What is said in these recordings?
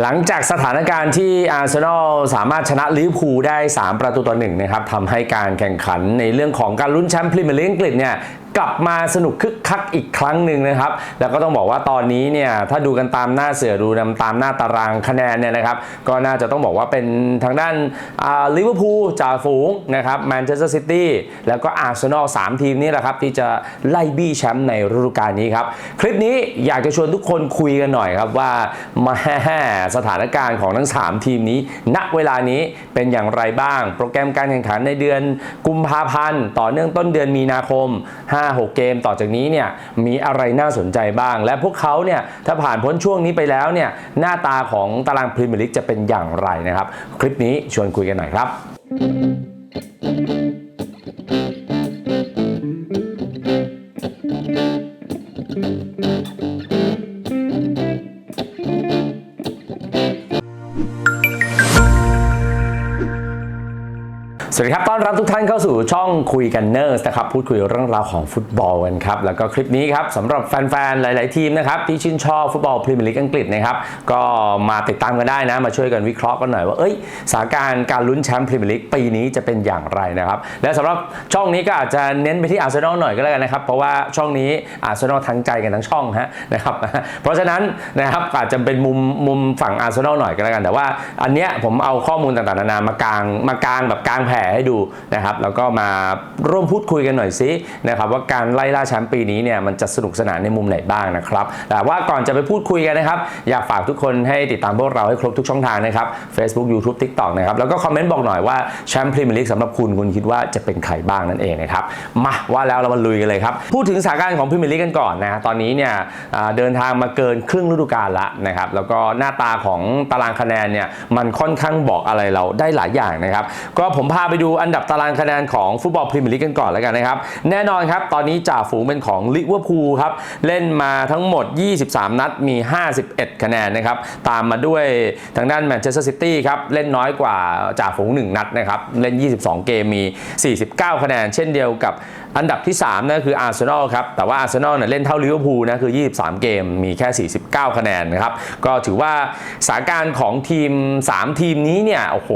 หลังจากสถานการณ์ที่อาร์เซนอลสามารถชนะลิเวอร์พูลได้ 3 ประตูต่อหนึ่งนะครับทำให้การแข่งขันในเรื่องของการลุ้นแชมป์พรีเมียร์ลีกอังกฤษเนี่ย กลับมาสนุกคึกคักอีกครั้งหนึ่งนะครับ แล้วก็ต้องบอกว่าตอนนี้เนี่ยถ้าดูกันตามหน้าเสือดูนำตามหน้าตารางคะแนนเนี่ยนะครับก็น่าจะต้องบอกว่าเป็นทางด้านลิเวอร์พูลจ่าฝูงนะครับแมนเชสเตอร์ซิตี้แล้วก็อาร์เซนอลสามทีมนี้แหละครับ ที่จะไล่บี้แชมป์ในฤดูกาลนี้ครับ คลิปนี้อยากจะชวนทุกคนคุยกันหน่อยครับว่ามาสถานการณ์ของทั้ง 3 ทีมนี้ ณเวลานี้เป็นอย่างไรบ้าง โปรแกรมการแข่งขันในเดือนกุมภาพันธ์ต่อเนื่องต้นเดือนมีนาคม5-6 เกมต่อจากนี้เนี่ยมีอะไรน่าสนใจบ้าง และพวกเขาเนี่ยถ้าผ่านพ้นช่วงนี้ไปแล้วเนี่ยหน้าตาของตารางพรีเมียร์ลีกจะเป็นอย่างไรนะครับ คลิปนี้ชวนคุยกันหน่อยครับ สวัสดีครับต้อนรับทุกท่านเข้าสู่ช่องคุยกันเนอร์สนะครับพูดคุยเรื่องราวของฟุตบอลกันครับแล้วก็คลิปนี้ครับสำหรับแฟนๆ หลาย ๆ ทีมนะครับที่ชื่นชอบฟุตบอลพรีเมียร์ลีกอังกฤษนะครับก็มาติดตามกันได้นะ มาช่วยกันวิเคราะห์กันหน่อยว่าเอ้ยสถานการณ์การลุ้นแชมป์พรีเมียร์ลีกปีนี้จะเป็นอย่างไรนะครับและสำหรับช่องนี้ก็อาจจะเน้นไปที่อาร์เซนอลหน่อยก็แล้วกันนะครับเพราะว่าช่องนี้อาร์เซนอลทั้งใจกันทั้งช่องฮะนะครับเพราะฉะนั้นนะครับอาจจะเป็นมุมมุมฝั่งอาร์เซนอลหน่อยก็แล้วกัน แต่ว่าอันเนี้ยผมเอาข้อมูลต่างๆนานามากางมากางแบบกางแผให้ดูนะครับแล้วก็มาร่วมพูดคุยกันหน่อยซินะครับว่าการไล่ล่าแชมป์ปีนี้เนี่ยมันจะสนุกสนานในมุมไหนบ้างนะครับแต่ว่าก่อนจะไปพูดคุยกันนะครับ อยากฝากทุกคนให้ติดตามพวกเราให้ครบทุกช่องทางนะครับ Facebook YouTube TikTok นะครับแล้วก็คอมเมนต์บอกหน่อยว่าแชมป์พรีเมียร์ลีกสำหรับคุณคุณคิดว่าจะเป็นใครบ้างนั่นเองนะครับมาว่าแล้วเรามาลุยกันเลยครับพูดถึงสถานการณ์ของพรีเมียร์ลีกกันก่อนนะตอนนี้เนี่ยเดินทางมาเกินครึ่งฤดูกาลละนะครับแล้วก็หน้าตาของตารางคะแนนเนี่ยมันค่อนข้างบอกอะไรเราได้หลายอย่างนะครับก็ผมพาไปดูอันดับตารางคะแนนของฟุตบอลพรีเมียร์ลีกกันก่อนแล้วกันนะครับ แน่นอนครับ ตอนนี้จ่าฝูงเป็นของลิเวอร์พูลครับ เล่นมาทั้งหมด 23 นัดมี 51 คะแนนนะครับ ตามมาด้วยทางด้านแมนเชสเตอร์ซิตี้ครับ เล่นน้อยกว่าจ่าฝูง 1 นัดนะครับ เล่น 22 เกมมี 49 คะแนน เช่นเดียวกับ อันดับที่3นั่นคืออาร์เซนอลครับ แต่ว่าอาร์เซนอลเนี่ยเล่นเท่าลิเวอร์พูลนะคือ 23 เกมมีแค่ 49 คะแนนนะครับ ก็ถือว่าสถานการณ์ของทีม 3 ทีมนี้เนี่ยโอ้โห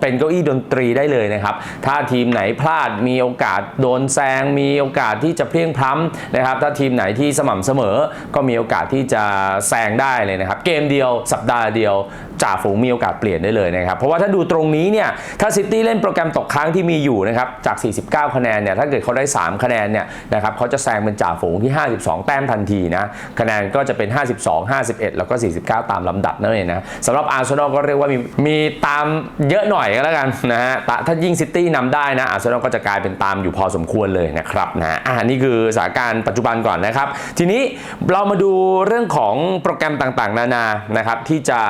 เป็นเก้าอี้ดนตรีได้เลยนะครับ ถ้าทีมไหนพลาดมีโอกาสโดนแซง มีโอกาสที่จะเพลียงพล้ำนะครับ ถ้าทีมไหนที่สม่ำเสมอ ก็มีโอกาสที่จะแซงได้เลยนะครับ เกมเดียวสัปดาห์เดียวจ่าฝูงมีโอกาสเปลี่ยนได้เลยนะครับ เพราะว่าถ้าดูตรงนี้เนี่ยถ้าซิตี้เล่นโปรแกรมตกค้างที่มีอยู่นะครับจาก 49 คะแนนเนี่ยถ้าเกิดเขาได้3คะแนนเนี่ยนะครับเขาจะแซงเป็นจ่าฝูงที่ 52 แต้มทันทีนะคะแนนก็จะเป็น 52 51 แล้วก็ 49 ตามลำดับนั่นเองนะสำหรับอาร์เซนอลก็เรียกว่ามีมีตามเยอะหน่อยก็แล้วกันนะฮะถ้ายิ่งซิตี้นำได้นะอาร์เซนอลก็จะกลายเป็นตามอยู่พอสมควรเลยนะครับนะอ่านี่คือสถานการณ์ปัจจุบันก่อนนะครับ ทีนี้เรามาดูเรื่องของโปรแกรมต่างๆ นานานะครับที่จะ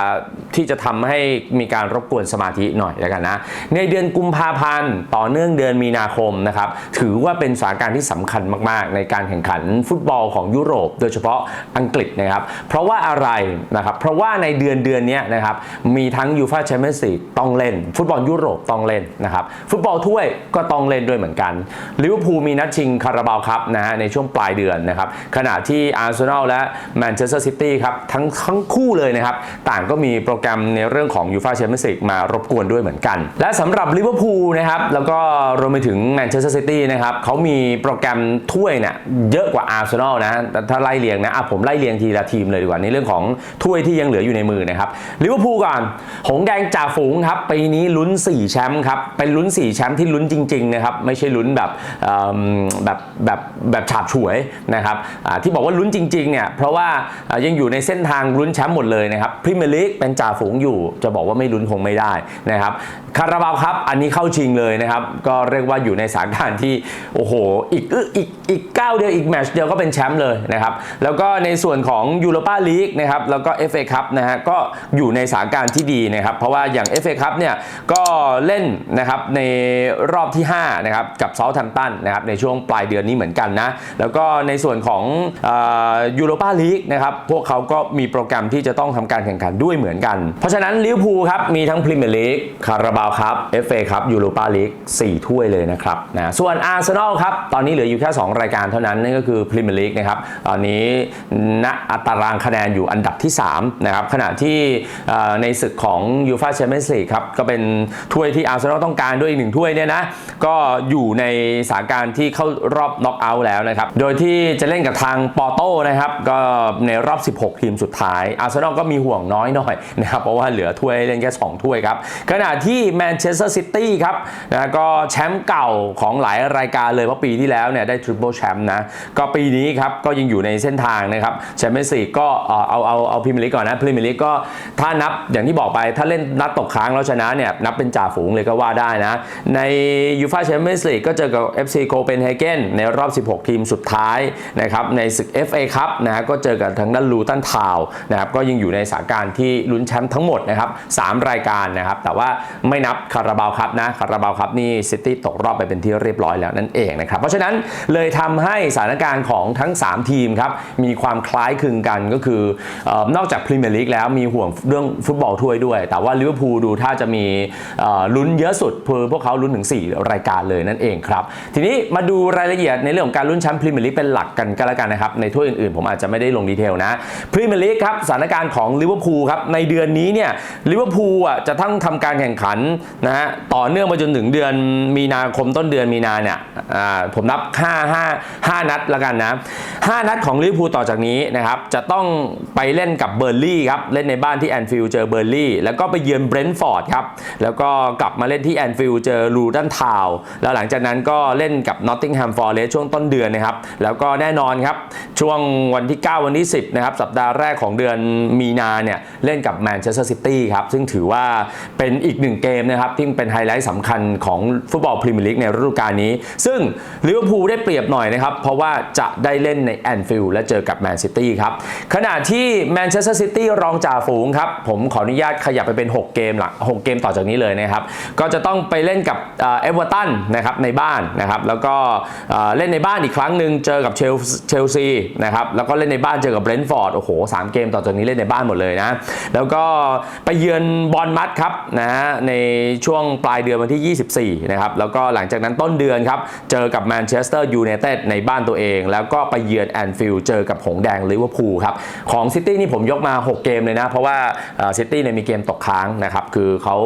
ที่จะทำให้มีการรบกวนสมาธิหน่อยแล้วกันนะในเดือนกุมภาพันธ์ต่อเนื่องเดือนมีนาคมนะครับถือว่าเป็นสถานการณ์ที่สำคัญมากๆ ในการแข่งขันฟุตบอลของยุโรป โดยเฉพาะอังกฤษนะครับ เพราะว่าอะไรนะครับ เพราะว่าในเดือนเดือนนี้นะครับ มีทั้งยูฟาแชมเปี้ยนส์ลีกต้องเล่น ฟุตบอลยุโรปต้องเล่นนะครับ ฟุตบอลถ้วยก็ต้องเล่นด้วยเหมือนกันลิเวอร์พูลมีนัดชิงคาราบาวครับนะฮะในช่วงปลายเดือนนะครับ ขณะที่อาร์เซนอลและแมนเชสเตอร์ซิตี้ครับทั้งทั้งคู่เลยนะครับ ต่างก็มีโปรแกรมในเรื่องของยูฟาแชมเปี้ยนส์ลีกมารบกวนด้วยเหมือนกัน และสำหรับลิเวอร์พูลนะครับแล้วก็รวมไปถึงแมนเชสเตอร์ซิตี้นะครับเขามีีโปรแกรมถ้วยเนี่ยเยอะกว่าอาร์เซนอลนะ ถ้าไล่เรียงนะอะผมไล่เรียงทีละทีมเลยดีกว่า ในเรื่องของถ้วยที่ยังเหลืออยู่ในมือนะครับลิเวอร์พูลก่อน หงแดงจ่าฝูงครับปีนี้ลุ้น 4 แชมป์ครับ เป็นลุ้น 4 แชมป์ที่ลุ้นจริงๆนะครับ ไม่ใช่ลุ้นแบบแบบแบบแบบฉาบฉวยนะครับที่บอกว่าลุ้นจริงๆเนี่ยเพราะว่าอ่ายังอยู่ในเส้นทางลุ้นแชมป์หมดเลยนะครับพรีเมียร์ลีกเป็นจ่าฝูงอยู่ จะบอกว่าไม่ลุ้นคงไม่ได้นะครับคาราบาวครับอันนี้เข้าชิงเลยนะครับก็เรียกว่าอยู่ในสถานการณ์ที่โอ้โหอีกอีกอีกเก้าเดียวอีกแมตช์เดียวก็เป็นแชมป์เลยนะครับ แล้วก็ในส่วนของยูโรปาลีกนะครับแล้วก็ FA คัพนะฮะก็อยู่ในสถานการณ์ที่ดีนะครับ เพราะว่าอย่าง FA คัพเนี่ยก็เล่นนะครับในรอบที่5นะครับกับเซาท์แฮมป์ตันนะครับในช่วงปลายเดือนนี้เหมือนกันนะ แล้วก็ในส่วนของยูโรปาลีกนะครับพวกเขาก็มีโปรแกรมที่จะต้องทำการแข่งขันด้วยเหมือนกัน เพราะฉะนั้นลิเวอร์พูลครับมีทั้งพรีเมียร์ลีกคาราบาวครับ FA ครับยูโรปาลีก4ถ้วยเลยนะครับนะส่วนอาร์เซนอลครับตอนนี้เหลืออยู่แค่ 2 รายการเท่านั้นนั่นก็คือพรีเมียร์ลีกนะครับตอนนี้ณอัตารางคะแนนอยู่อันดับที่3นะครับขณะที่ในศึกของยูฟาแชมเปี้ยนส์ลีกครับก็เป็นถ้วยที่อาร์เซนอลต้องการด้วยอีกหนึ่งถ้วยเนี่ยนะก็อยู่ในสถานการณ์ที่เข้ารอบน็อกเอาท์แล้วนะครับโดยที่จะเล่นกับทางปอร์โต้นะครับก็ในรอบ 16 ทีมสุดท้ายอาร์เซนอลก็มีห่วงน้อยหน่อยนะครับเพราะว่าเหลือถ้วยเล่นแค่2ถ้วยครับขณะที่แมนเชสเตอร์ซิตี้ครับนะก็แชมป์เก่าของหลายรายการเลยเพราปีที่แล้วเนี่ยได้ทริปเปิลแชมป์นะ ก็ปีนี้ครับก็ยังอยู่ในเส้นทางนะครับแชมเปี้ยนส์ลีกก็เอ่อเอาเอาเอาพรีเมียร์ลีกก่อนนะพรีเมียร์ลีกก็ถ้านับอย่างที่บอกไปถ้าเล่นนัดตกค้างแล้วชนะเนี่ยนับเป็นจ่าฝูงเลยก็ว่าได้นะ ในยูฟ่าแชมเปี้ยนส์ลีกก็เจอกับ FC โ o เปนเฮเกนในรอบ 16 ทีมสุดท้ายนะครับในศึก FA ครับนะฮะก็เจอกับทางด้านลูตันทาวนะครับก็ยังอยู่ในสถานการณ์ที่ลุ้นแชมป์ทั้งหมดนะครับสามรายการนะครับแต่ว่าไม่นับคาราบาวครับนะคาราบาวครับนี่ซิตี้ตกรอบไปเป็นที่เรียบร้อยแล้วนั่นเองนะครับ เพราะฉะนั้นเลยทำให้สถานการณ์ของทั้ง 3 ทีมครับมีความคล้ายคลึงกันก็คือออนอกจากพรีเมียร์ลีกแล้วมีห่วงเรื่องฟุตบอลถ้วยด้วย แต่ว่าลิเวอร์พูลดูถ้าจะมีลุ้นเยอะสุดคือพวกเขาลุ้นถึง 4 รายการเลยนั่นเองครับ ทีนี้มาดูรายละเอียดในเรื่องของการลุ้นแชมป์พรีเมียร์ลีกเป็นหลักกันก็แล้วกันนะครับในถ้วยอื่นๆ ผมอาจจะไม่ได้ลงดีเทลนะพรีเมียร์ลีกครับสถานการณ์ของลิเวอร์พูลครับในเดือนนี้เนี่ยลิเวอร์พูลอะจะทั้งทำการแข่งขันนะฮะต่อเนื่องมาจนถึงเดือนมีนาคมต้นเดือนมีนาเนี่ยอ่าผมนับ5 5 5 นัดล้วกันนะ 5 นัดของลิเวอร์พูลต่อจากนี้นะครับ จะต้องไปเล่นกับเบอร์ลี่ครับ เล่นในบ้านที่แอนฟิลด์เจอเบอร์ลี่ แล้วก็ไปเยือนเบรนท์ฟอร์ดครับ แล้วก็กลับมาเล่นที่แอนฟิลด์เจอลูดันทาวแล้วหลังจากนั้นก็เล่นกับนอตติงแฮมฟอร์เรสช่วงต้นเดือนนะครับ แล้วก็แน่นอนครับ ช่วงวันที่ 9 วันที่ 10 นะครับ สัปดาห์แรกของเดือนมีนาเนี่ย เล่นกับแมนเชสเตอร์ซิตี้ครับ ซึ่งถือว่าเป็นอีกหนึ่งเกมนะครับที่เป็นไฮไลท์สำคัญของฟุตบอลพรีเมียร์ลีกในฤดูกาลนี้ ซึ่งลิเวอร์พูลได้เปรียบหน่อยนะครับ เพราะว่าจะได้เล่นในแอนฟิลด์และเจอกับแมนซิตี้ครับ ขณะที่แมนเชสเตอร์ซิตี้รองจ่าฝูงครับ ผมขออนุญาตขยับไปเป็น 6 เกมหลัง6เกมต่อจากนี้เลยนะครับ ก็จะต้องไปเล่นกับเอเวอร์ตันนะครับในบ้านนะครับ แล้วก็เล่นในบ้านอีกครั้งหนึ่งเจอกับเชลเชลซีนะครับ แล้วก็เล่นในบ้านเจอกับเบรนท์ฟอร์ด โอ้โหสามเกมต่อจากนี้เล่นในบ้านหมดเลยนะ แล้วก็ไปเยือนบอลมัดครับนะฮะในช่วงปลายเดือนวันที่ 24 นะครับ แล้วก็หลังจากนั้นต้นเดือนครับเจอกับแมนเชสเตอร์ยูไนเต็ดในบ้านตัวเอง แล้วก็ไปเยือนแอนฟิลด์เจอกับหงแดงลิเวอร์พูลครับ ของซิตี้นี่ผมยกมา 6 เกมเลยนะ เพราะว่าซิตี้เนี่ยมีเกมตกค้างนะครับ คือเขา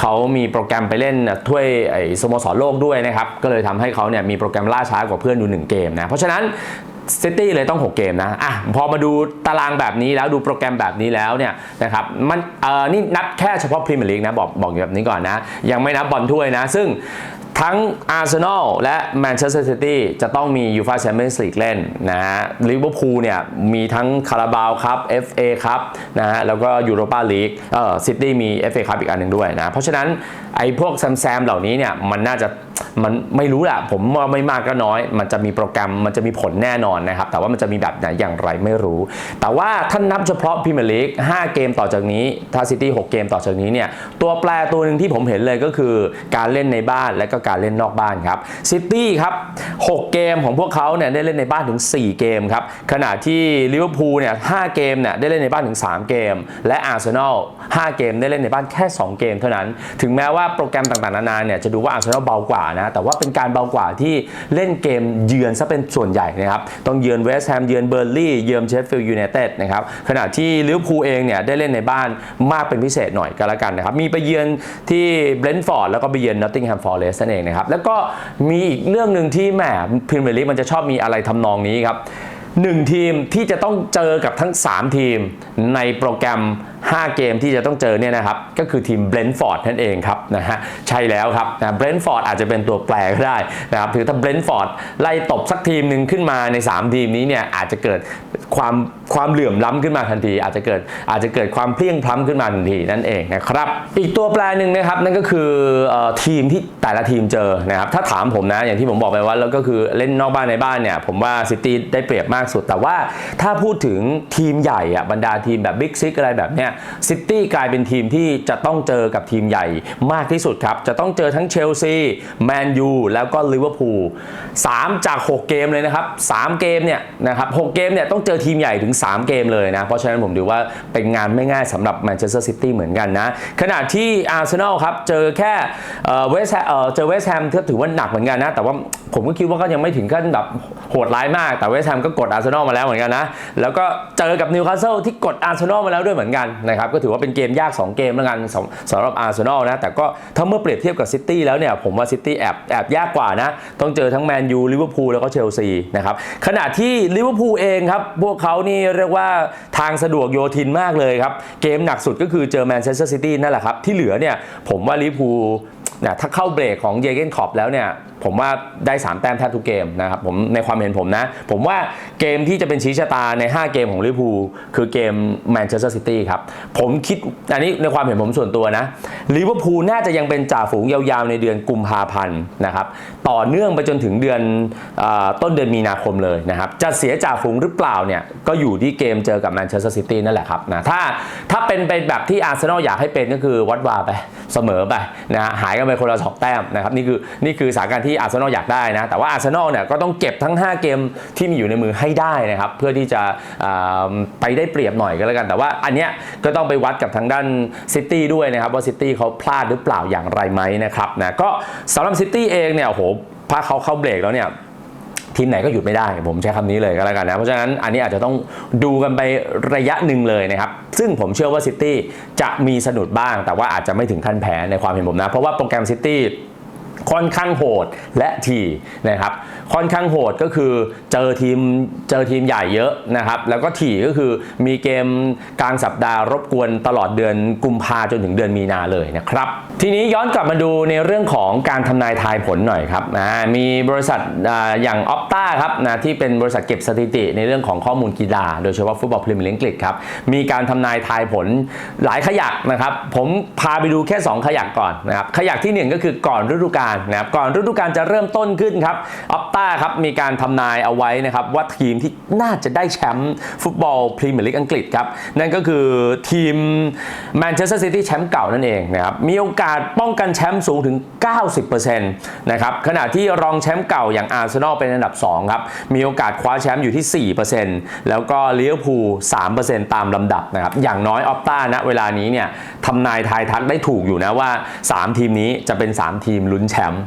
เขามีโปรแกรมไปเล่นถ้วยไอ้สโมสรโลกด้วยนะครับ ก็เลยทำให้เขาเนี่ยมีโปรแกรมล่าช้ากว่าเพื่อนดู1เกมนะ เพราะฉะนั้นซิตี้เลยต้อง 6 เกมนะ อะ พอมาดูตารางแบบนี้แล้วดูโปรแกรมแบบนี้แล้วเนี่ยนะครับ มัน เอ่อ นี่นับแค่เฉพาะพรีเมียร์ลีกนะ บอกบอกแบบนี้ก่อนนะ ยังไม่นับบอลถ้วยนะ ซึ่ง ทั้งอาร์เซนอลและแมนเชสเตอร์ซิตี้จะต้องมียูฟาแชมเปี้ยนส์ลีกเล่นนะฮะลิเวอร์พูลเนี่ยมีทั้งคาราบาวครับ FA ครับนะฮะแล้วก็ยูโรปาลีกเออซิตี้มี FA ครับอีกอันหนึ่งด้วยนะ เพราะฉะนั้นไอ้พวกแซมๆเหล่านี้เนี่ยมันน่าจะมันไม่รู้แหละผมว่าไม่มากก็น้อย มันจะมีโปรแกรมมันจะมีผลแน่นอนนะครับ แต่ว่ามันจะมีแบบไหนอย่างไรไม่รู้ แต่ว่าท่านนับเฉพาะพรีเมียร์ลีก5เกมต่อจากนี้ถ้าซิตี้6เกมต่อจากนี้เนี่ยตัวแปรตัวหนึ่งที่ผมเห็นเลยก็คือการเล่นในบ้านและก็การเล่นนอกบ้านครับซิตี้ครับ6เกมของพวกเขาเนี่ยได้เล่นในบ้านถึง 4 เกมครับขณะที่ลิเวอร์พูลเนี่ย5เกมเนี่ยได้เล่นในบ้านถึง 3 เกม และอาร์เซนอล5เกมได้เล่นในบ้านแค่ 2 เกมเท่านั้น ถึงแม้ว่าโปรแกรมต่างๆนานาเนี่ยจะดูว่าอาร์เซนอลเบากว่านะแต่ว่าเป็นการเบากว่าที่เล่นเกมเยือนซะเป็นส่วนใหญ่นะครับต้องเยือนเวสต์แฮมเยือนเบอร์ลี่เยือนเชฟฟิลด์ยูไนเต็ดนะครับขณะที่ลิเวอร์พูลเองเนี่ยได้เล่นในบ้านมากเป็นพิเศษหน่อยก็แล้วกันนะครับมีไปเยือนที่เบรนท์ฟอร์ดแล้วก็ไปเยือนนอตติงแฮมฟอร์เรสต์นั่นเองนะครับ แล้วก็มีอีกเรื่องหนึ่งที่แหมพรีเมียร์ลีกมันจะชอบมีอะไรทำนองนี้ครับหนึ่งทีมที่จะต้องเจอกับทั้ง 3 ทีมในโปรแกรม 5 เกมที่จะต้องเจอเนี่ยนะครับก็คือทีมเบรนท์ฟอร์ดนั่นเองครับนะฮะใช่แล้วครับนะเบรนท์ฟอร์ดอาจจะเป็นตัวแปรก็ได้นะครับถือถ้าเบรนท์ฟอร์ดไล่ตบสักทีมหนึ่งขึ้นมาใน 3 ทีมนี้เนี่ยอาจจะเกิดความความเหลื่อมล้ำขึ้นมาทันที อาจจะเกิดอาจจะเกิดความเพลียงพล้ำขึ้นมาทันทีนั่นเองนะครับอีกตัวแปรหนึ่งนะครับนั่นก็คืออทีมที่แต่ละทีมเจอนะครับถ้าถามผมนะอย่างที่ผมบอกไปว่าแล้วก็คือเล่นนอกบ้านในบ้านเนี่ยผมว่าซิตี้ได้เปรียบมากสุด แต่ว่าถ้าพูดถึงทีมใหญ่อะบรรดาทีมแบบบิ๊กซิกอะไรแบบเนี้ยซิตี้กลายเป็นทีมที่จะต้องเจอกับทีมใหญ่มากที่สุดครับ จะต้องเจอทั้งเชลซีแมนยูแล้วก็ลิเวอร์พูล3จาก 6 เกมเลยนะครับ 3 เกมเนี่ยนะครับ6เกมเนี่ยต้องเจอทีมใหญ่ถึง 3 เกมเลยนะ เพราะฉะนั้นผมถือว่าเป็นงานไม่ง่ายสำหรับแมนเชสเตอร์ซิตี้เหมือนกันนะ ขณะที่อาร์เซนอลครับ เจอแค่เวสเจอเวสแฮมถือว่าหนักเหมือนกันนะ แต่ว่าผมก็คิดว่าก็ยังไม่ถึงขั้นแบบ โหดร้ายมาก แต่เวสแฮมก็กดอาร์เซนอลมาแล้วเหมือนกันนะ แล้วก็เจอกับนิวคาสเซิลที่กดอาร์เซนอลมาแล้วด้วยเหมือนกันนะครับ ก็ถือว่าเป็นเกมยาก 2 เกมแล้วกันสำสำหรับอาร์เซนอลนะ แต่ก็ถ้าเมื่อเปรียบเทียบกับซิตี้แล้วเนี่ย ผมว่าซิตี้แอบแอบยากกว่านะ ต้องเจอทั้งแมนยู ลิเวอร์พูล แล้วก็เชลซีนะครับ ขณะที่ลิเวอร์พูลเองครับ พวกเขานี่เรียกว่าทางสะดวกโยทินมากเลยครับ เกมหนักสุดก็คือเจอแมนเชสเตอร์ซิตี้นั่นแหละครับ ที่เหลือเนี่ย ผมว่าลิเวอร์พูลเนี่ยถ้าเข้าเบรกของเยเกนคอปแล้วเนี่ย ผมว่าได้3แต้มแทบทุกเกมนะครับผมในความเห็นผมนะ ผมว่าเกมที่จะเป็นชี้ชะตาใน 5 เกมของลิเวอร์พูลคือเกมแมนเชสเตอร์ซิตี้ครับ ผมคิดอันนี้ในความเห็นผมส่วนตัวนะลิเวอร์พูลน่าจะยังเป็นจ่าฝูงยาวๆ ในเดือนกุมภาพันธ์นะครับต่อเนื่องไปจนถึงเดือนอต้นเดือนมีนาคมเลยนะครับจะเสียจ่าฝูงหรือเปล่าเนี่ยก็อยู่ที่เกมเจอกับแมนเชสเตอร์ซิตี้นั่นแหละครับนะถ้าถ้าเป็นไปแบบที่อาร์เซนอลอยากให้เป็นก็คือวัดวาไปเสมอไปนะฮะหายกันไปคนละสองแต้มนะครับนี่คือนี่คือสถานการณ์ที่อาร์เซนอลอยากได้นะ แต่ว่าอาร์เซนอลเนี่ยก็ต้องเก็บทั้ง 5 เกมที่มีอยู่ในมือให้ได้นะครับ เพื่อที่จะไปได้เปรียบหน่อยก็แล้วกัน แต่ว่าอันเนี้ยก็ต้องไปวัดกับทางด้านซิตี้ด้วยนะครับ ว่าซิตี้เขาพลาดหรือเปล่าอย่างไรไหมนะครับนะก็สำหรับซิตี้เองเนี่ยโอ้โหถ้าเขาเข้าเบรกแล้วเนี่ยทีมไหนก็หยุดไม่ได้ ผมใช้คำนี้เลยก็แล้วกันนะ เพราะฉะนั้นอันนี้อาจจะต้องดูกันไประยะหนึ่งเลยนะครับ ซึ่งผมเชื่อว่าซิตี้จะมีสะดุดบ้าง แต่ว่าอาจจะไม่ถึงขั้นแพ้ในความเห็นผมนะ เพราะว่าโปรแกรมซิตี้ ค่อนข้างโหดและทีนะครับ ค่อนข้างโหดก็คือเจอทีมเจอทีมใหญ่เยอะนะครับ แล้วก็ถี่ก็คือมีเกมกลางสัปดาห์รบกวนตลอดเดือนกุมภาจนถึงเดือนมีนาเลยนะครับ ทีนี้ย้อนกลับมาดูในเรื่องของการทำนายทายผลหน่อยครับนะมีบริษัทอย่างออปต้าครับนะที่เป็นบริษัทเก็บสถิติในเรื่องของข้อมูลกีฬาโดยเฉพาะฟุตบอลพรีเมียร์ลีกอังกฤษครับมีการทำนายทายผลหลายขยักนะครับผมพาไปดูแค่ 2 ขยักก่อนนะครับขยักทีหนึ่1 ก็คือก่อนฤดูกาลนะครับก่อนฤดูกาลจะเริ่มต้นขึ้นครับออปต้าาครับมีการทำนายเอาไว้นะครับว่าทีมที่น่าจะได้แชมป์ฟุตบอลพรีเมียร์ลีกอังกฤษครับ นั่นก็คือทีมแมนเชสเตอร์ซิตี้แชมป์เก่านั่นเองนะครับมีโอกาสป้องกันแชมป์สูงถึง 90%นะครับขณะที่รองแชมป์เก่าอย่างอาร์เซนอลเป็นอันดับ 2 ครับ มีโอกาสคว้าแชมป์อยู่ที่ 4%แล้วก็ลิเวอร์พูล 3%ตามลำดับนะครับอย่างน้อยออปต้าณเวลานี้เนี่ยทำนายทายทักได้ถูกอยู่นะว่า 3 ทีมนี้จะเป็น 3 ทีมลุ้นแชมป์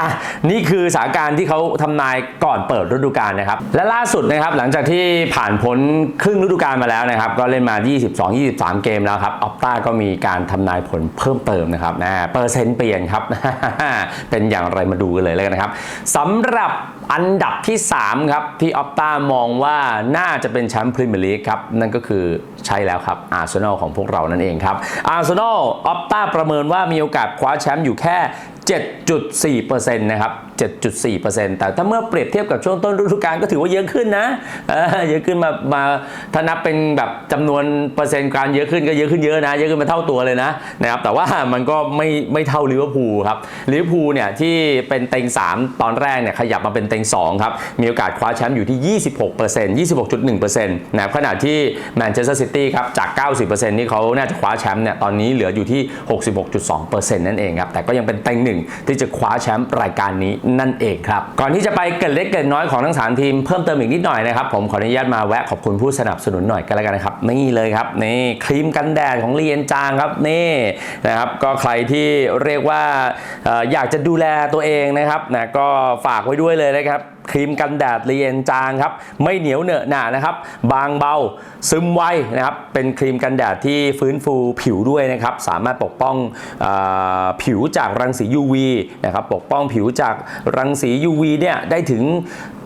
อะนี่คือสถานการณที่เขาทำนายก่อนเปิดฤดูกาลนะครับ และล่าสุดนะครับหลังจากที่ผ่านพ้นครึ่งฤดูกาลมาแล้วนะครับ ก็เล่นมา 22-23 เกมแล้วครับออปต้าก็มีการทำนายผลเพิ่มเติมนะครับนะเปอร์เซ็นต์เปลี่ยนครับ เป็นอย่างไรมาดูกันเลยแล้วกันนะครับสำหรับอันดับที่ 3 ครับที่ออปต้ามองว่าน่าจะเป็นแชมป์พรีเมียร์ลีกครับ นั่นก็คือใช่แล้วครับอาร์เซนอลของพวกเรานั่นเองครับอาร์เซนอลออปต้าประเมินว่ามีโอกาสคว้าแชมป์อยู่แค่ 7.4%นะครับ 7.4%แต่ถ้าเมื่อเปรียบเทียบกับช่วงต้นฤดูกาลก็ถือว่าเยอะขึ้นนะเยอะขึ้นมามาถ้านับเป็นแบบจำนวนเปอร์เซ็นต์การเยอะขึ้นก็เยอะขึ้นเยอะนะ เยอะขึ้นมาเท่าตัวเลยนะนะครับแต่ว่ามันก็ไม่ไม่เท่าลิเวอร์พูลครับลิเวอร์พูลเนี่ยที่เป็นเต็ง 3 ตอนแรกเนี่ยขยับมาเป็นเต็ง2ครับมีโอกาสคว้าแชมป์อยู่ที่ 26% 26.1%นะครับขณะที่แมนเชสเตอร์ซิตี้ครับจาก 90%ที่เขาน่าจะคว้าแชมป์เนี่ยตอนนี้เหลืออยู่ที่ 66.2%นั่นเองครับแต่ก็ยังเป็นเต็งหนึ่งที่จะคว้าแชมป์รายการนี้นั่นเองครับ ก่อนที่จะไปเกร็ดเล็กเกร็ดน้อยของทั้งสามทีมเพิ่มเติมอีกนิดหน่อยนะครับ ผมขออนุญาตมาแวะขอบคุณผู้สนับสนุนหน่อยก็แล้วกันนะครับ นี่เลยครับนี่ครีมกันแดดของเรียนจางครับนี่นะครับก็ใครที่เรียกว่าอยากจะดูแลตัวเองนะครับนะก็ฝากไว้ด้วยเลยนะครับ ครีมกันแดดเรียนจางครับไม่เหนียวเหนอะหนานะครับ บางเบาซึมไวนะครับเป็นครีมกันแดดที่ฟื้นฟูผิวด้วยนะครับสามารถปกป้องอผิวจากรังสี UV นะครับปกป้องผิวจากรังสี UV เนี่ยได้ถึง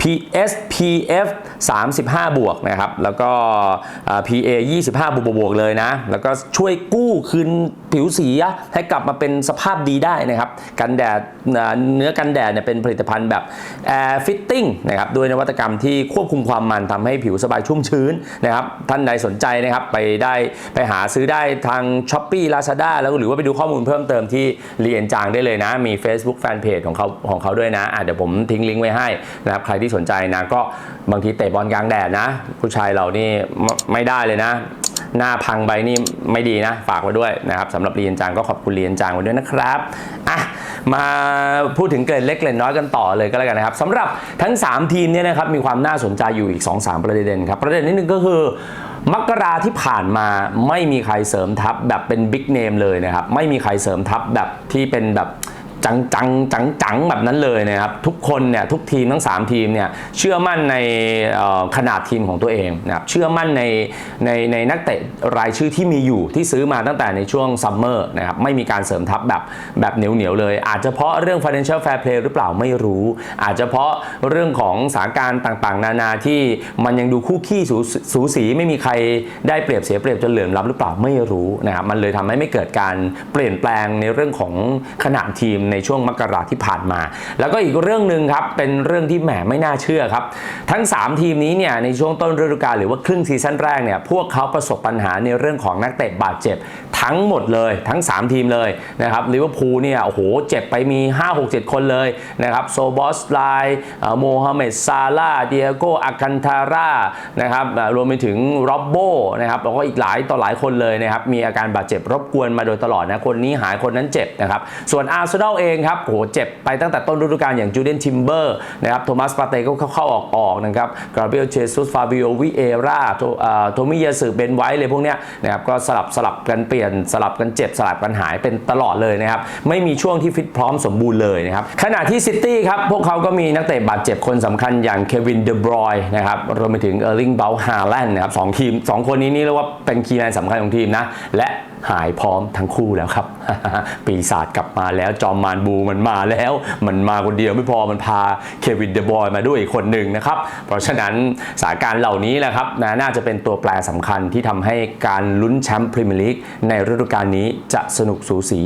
PSPF 35 บวกนะครับแล้วก็เอ่อ PA 25 บวกบวกเลยนะ แล้วก็ช่วยกู้คืนผิวสีให้กลับมาเป็นสภาพดีได้นะครับ กันแดดเนื้อกันแดดเนี่ยเป็นผลิตภัณฑ์แบบ Air Fit Fitting นะครับด้วยนวัตกรรมที่ควบคุมความมันทำให้ผิวสบายชุ่มชื้นนะครับท่านใดสนใจนะครับไปได้ไปหาซื้อได้ทาง s h อ p e e Lazada แล้วหรือว่าไปดูข้อมูลเพิ่มเติมที่เรียนจางได้เลยนะ มี Facebook Fanpage ของเขาของเขาด้วยนะะเดี๋ยวผมทิ้งลิงก์ไว้ให้นะครับใครที่สนใจนะก็บางทีเตะบอลกลางแดดนะ ผู้ชายเรานี่ไม่ได้เลยนะ หน้าพังไปนี่ไม่ดีนะ ฝากไว้ด้วยนะครับสำหรับเรียนจางก็ขอบคุณเรียนจางไว้ด้วยนะครับอะมาพูดถึงเกรดเล็กเกรดน้อยกันต่อเลยก็แล้วกันนะครับสำหรับทั้ง 3 ทีมเนี่ยนะครับมีความน่าสนใจอยู่อีก 2-3 ประเด็นครับประเด็นที่หนึ่งก็คือมกราที่ผ่านมาไม่มีใครเสริมทัพแบบเป็นบิ๊กเนมเลยนะครับ ไม่มีใครเสริมทัพแบบที่เป็นแบบ จังจังจังจังแบบนั้นเลยนะครับทุกคนเนี่ยทุกทีมทั้ง 3 ทีมเนี่ยเชื่อมั่นในขนาดทีมของตัวเองนะครับเชื่อมั่นในในในนักเตะรายชื่อที่มีอยู่ที่ซื้อมาตั้งแต่ในช่วงซัมเมอร์นะครับไม่มีการเสริมทัพแบบแบบเหนียวเหนียวเลย อาจจะเพราะเรื่อง financial fair play หรือเปล่าไม่รู้ อาจจะเพราะเรื่องของสถานการณ์ต่างๆ นานาที่มันยังดูคู่ขี้สูสูสีไม่มีใครได้เปรียบเสียเปรียบจนเหลื่อมล้ำหรือเปล่าไม่รู้นะครับมันเลยทำให้ไม่เกิดการเปลี่ยนแปลงในเรื่องของขนาดทีมในช่วงมกราที่ผ่านมา แล้วก็อีกเรื่องหนึ่งครับ เป็นเรื่องที่แหมไม่น่าเชื่อครับ ทั้ง 3 ทีมนี้เนี่ยในช่วงต้นฤดูกาลหรือว่าครึ่งซีซั่นแรกเนี่ยพวกเขาประสบปัญหาในเรื่องของนักเตะบาดเจ็บทั้งหมดเลยทั้ง 3 ทีมเลยนะครับลิเวอร์พูลเนี่ยโอ้โหเจ็บไปมี 5-6-7 คนเลยนะครับโซบอสไลโมฮัมเหม็ดซาลาเดียโกอากันทาร่านะครับรวมไปถึงโรบโบนะครับแล้วก็อีกหลายต่อหลายคนเลยนะครับมีอาการบาดเจ็บรบกวนมาโดยตลอดนะคนนี้หายคนนั้นเจ็บนะครับส่วนอาร์เซนอลเองครับโหเจ็บไปตั้งแต่ต้นฤดูกาลอย่างจูเดนทิมเบอร์นะครับโทมัสปาเต้ก็เข้าๆออกๆนะครับกราเบียลเจซุสฟาบิโอวิเอราโทมิยาสึเบนไว้เลยพวกเนี้ยนะครับก็สลับสลับกันเปลี่ยนสลับกันเจ็บสลับกันหายเป็นตลอดเลยนะครับไม่มีช่วงที่ฟิตพร้อมสมบูรณ์เลยนะครับขณะที่ซิตี้ครับพวกเขาก็มีนักเตะบาดเจ็บคนสำคัญอย่างเควินเดบรอยนะครับรวมไปถึงเออร์ลิงเบลฮาแลนด์นะครับสองทีมสองคนนี้นี่เรียกว่าเป็นคีย์แมนสำคัญของทีมนะและ หายพร้อมทั้งคู่แล้วครับ ปีศาจกลับมาแล้วจอมมานบูมันมาแล้ว มันมาคนเดียวไม่พอมันพาเควินเดบอยมาด้วยอีกคนหนึ่งนะครับ เพราะฉะนั้นสถานการณ์เหล่านี้แหละครับนะน่าจะเป็นตัวแปรสำคัญที่ทำให้การลุ้นแชมป์พรีเมียร์ลีกในฤดูกาลนี้จะสนุกสูสี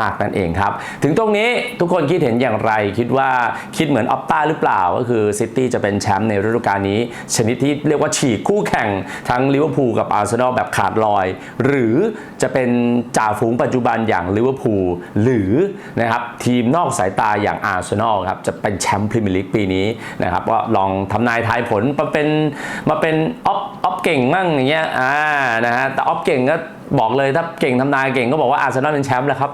มาก ๆ นั่นเองครับ ถึงตรงนี้ทุกคนคิดเห็นอย่างไรคิดว่าคิดเหมือนออปต้าหรือเปล่า ก็คือซิตี้จะเป็นแชมป์ในฤดูกาลนี้ ชนิดที่เรียกว่าฉีกคู่แข่งทั้งลิเวอร์พูลกับอาร์เซนอลแบบขาดลอย หรือจะเป็นเป็นจ่าฝูงปัจจุบันอย่างลิเวอร์พูลหรือนะครับทีมนอกสายตาอย่างอาร์เซนอลครับจะเป็นแชมป์พรีเมียร์ลีกปีนี้นะครับก็ลองทำนายทายผลมาเป็นมาเป็นออฟออฟเก่งมั่งอย่างเงี้ยอ่านะฮะแต่ออฟเก่งก็ บอกเลยถ้าเก่งทำนายเก่งก็บอกว่าอาร์เซนอลเป็นแชมป์แล้วครับ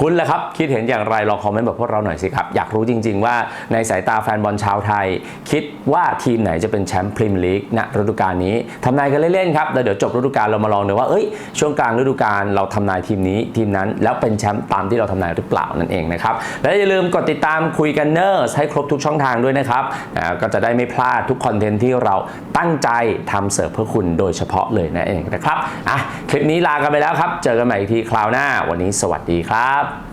คุณล่ะครับ คิดเห็นอย่างไรลองคอมเมนต์บอกพวกเราหน่อยสิครับ อยากรู้จริง ๆ ว่าในสายตาแฟนบอลชาวไทย คิดว่าทีมไหนจะเป็นแชมป์พรีเมียร์ลีกณฤดูกาลนี้ทำนายกันเล่นๆครับแล้วเดี๋ยวจบฤดูกาลเรามาลองดูว่าเอ้ยช่วงกลางฤดูกาลเราทำนายทีมนี้ทีมนั้นแล้วเป็นแชมป์ตามที่เราทำนายหรือเปล่านั่นเองนะครับและอย่าลืมกดติดตามคุยกันเนอร์ให้ครบทุกช่องทางด้วยนะครับอ่าก็จะได้ไม่พลาดทุกคอนเทนต์ที่เราตั้งใจทำเสิร์ฟเพื่อคุณโดยเฉพาะเลยนั่นเองนะครับอะคลิปนี้ลากันไปแล้วครับ เจอกันใหม่อีกทีคราวหน้า วันนี้สวัสดีครับ